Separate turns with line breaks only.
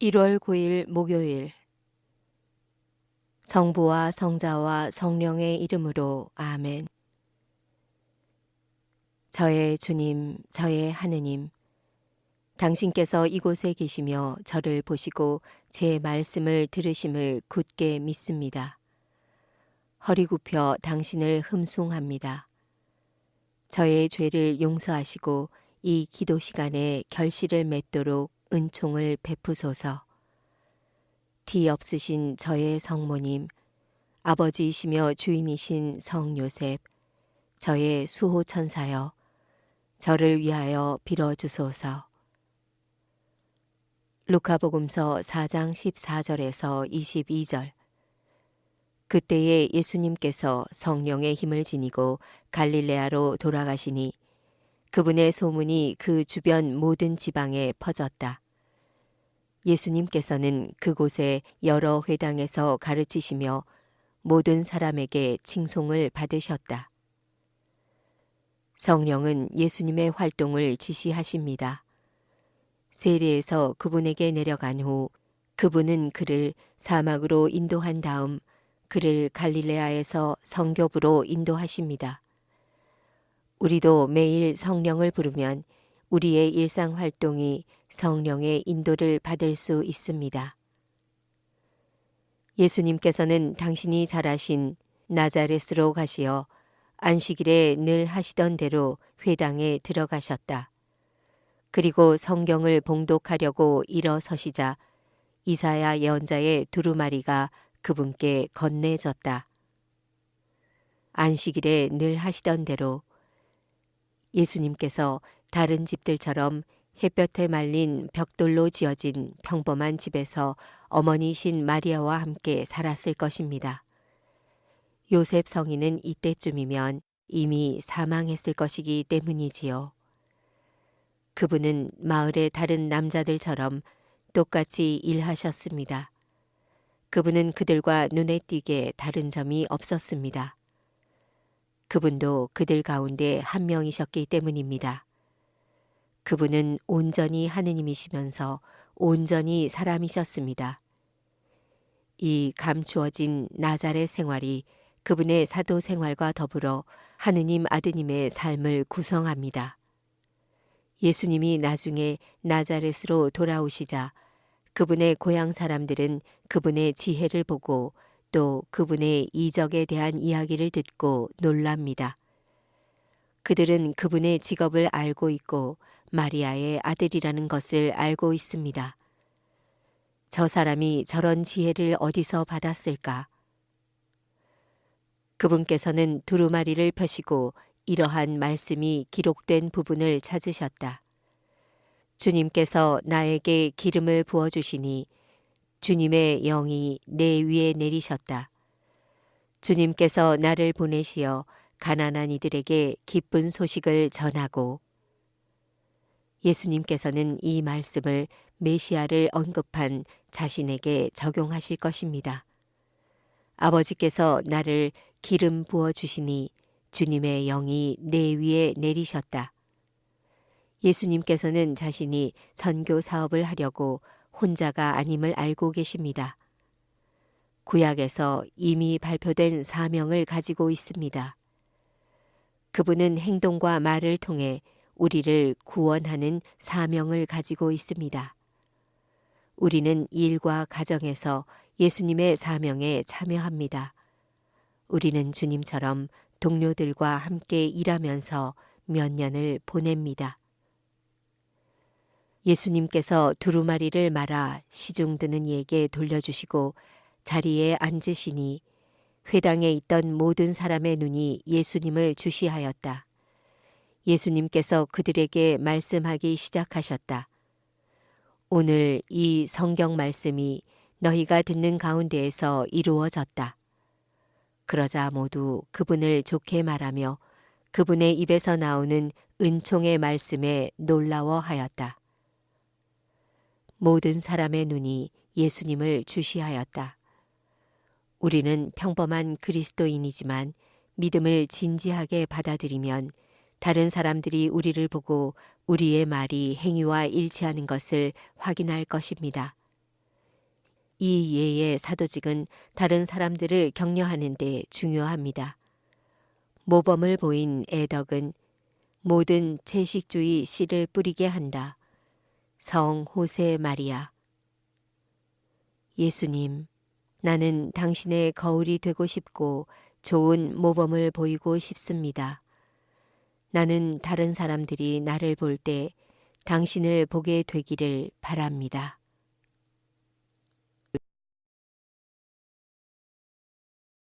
1월 9일 목요일 성부와 성자와 성령의 이름으로 아멘. 저의 주님, 저의 하느님, 당신께서 이곳에 계시며 저를 보시고 제 말씀을 들으심을 굳게 믿습니다. 허리 굽혀 당신을 흠숭합니다. 저의 죄를 용서하시고 이 기도 시간에 결실을 맺도록 은총을 베푸소서. 티 없으신 저의 성모님, 아버지이시며 주인이신 성 요셉, 저의 수호 천사여, 저를 위하여 빌어 주소서. 루카복음서 4장 14절에서 22절. 그때에 예수님께서 성령의 힘을 지니고 갈릴레아로 돌아가시니 그분의 소문이 그 주변 모든 지방에 퍼졌다. 예수님께서는 그곳에 여러 회당에서 가르치시며 모든 사람에게 칭송을 받으셨다. 성령은 예수님의 활동을 지시하십니다. 세례에서 그분에게 내려간 후 그분은 그를 사막으로 인도한 다음 그를 갈릴레아에서 성교부로 인도하십니다. 우리도 매일 성령을 부르면 우리의 일상 활동이 성령의 인도를 받을 수 있습니다. 예수님께서는 당신이 잘하신 나자렛으로 가시어 안식일에 늘 하시던 대로 회당에 들어가셨다. 그리고 성경을 봉독하려고 일어서시자 이사야 예언자의 두루마리가 그분께 건네졌다. 안식일에 늘 하시던 대로 예수님께서 다른 집들처럼 햇볕에 말린 벽돌로 지어진 평범한 집에서 어머니신 마리아와 함께 살았을 것입니다. 요셉 성인은 이때쯤이면 이미 사망했을 것이기 때문이지요. 그분은 마을의 다른 남자들처럼 똑같이 일하셨습니다. 그분은 그들과 눈에 띄게 다른 점이 없었습니다. 그분도 그들 가운데 한 명이셨기 때문입니다. 그분은 온전히 하느님이시면서 온전히 사람이셨습니다. 이 감추어진 나잘의 생활이 그분의 사도 생활과 더불어 하느님 아드님의 삶을 구성합니다. 예수님이 나중에 나자렛으로 돌아오시자 그분의 고향 사람들은 그분의 지혜를 보고 또 그분의 이적에 대한 이야기를 듣고 놀랍니다. 그들은 그분의 직업을 알고 있고 마리아의 아들이라는 것을 알고 있습니다. 저 사람이 저런 지혜를 어디서 받았을까? 그분께서는 두루마리를 펴시고 이러한 말씀이 기록된 부분을 찾으셨다. 주님께서 나에게 기름을 부어주시니 주님의 영이 내 위에 내리셨다. 주님께서 나를 보내시어 가난한 이들에게 기쁜 소식을 전하고 예수님께서는 이 말씀을 메시아를 언급한 자신에게 적용하실 것입니다. 아버지께서 나를 기름 부어 주시니 주님의 영이 내 위에 내리셨다. 예수님께서는 자신이 선교 사업을 하려고 혼자가 아님을 알고 계십니다. 구약에서 이미 발표된 사명을 가지고 있습니다. 그분은 행동과 말을 통해 우리를 구원하는 사명을 가지고 있습니다. 우리는 일과 가정에서 예수님의 사명에 참여합니다. 우리는 주님처럼 동료들과 함께 일하면서 몇 년을 보냅니다. 예수님께서 두루마리를 말아 시중 드는 이에게 돌려주시고 자리에 앉으시니 회당에 있던 모든 사람의 눈이 예수님을 주시하였다. 예수님께서 그들에게 말씀하기 시작하셨다. 오늘 이 성경 말씀이 너희가 듣는 가운데에서 이루어졌다. 그러자 모두 그분을 좋게 말하며 그분의 입에서 나오는 은총의 말씀에 놀라워하였다. 모든 사람의 눈이 예수님을 주시하였다. 우리는 평범한 그리스도인이지만 믿음을 진지하게 받아들이면 다른 사람들이 우리를 보고 우리의 말이 행위와 일치하는 것을 확인할 것입니다. 이 예의 사도직은 다른 사람들을 격려하는 데 중요합니다. 모범을 보인 애덕은 모든 채식주의 씨를 뿌리게 한다. 성 호세 마리아 예수님, 나는 당신의 거울이 되고 싶고 좋은 모범을 보이고 싶습니다. 나는 다른 사람들이 나를 볼 때 당신을 보게 되기를 바랍니다.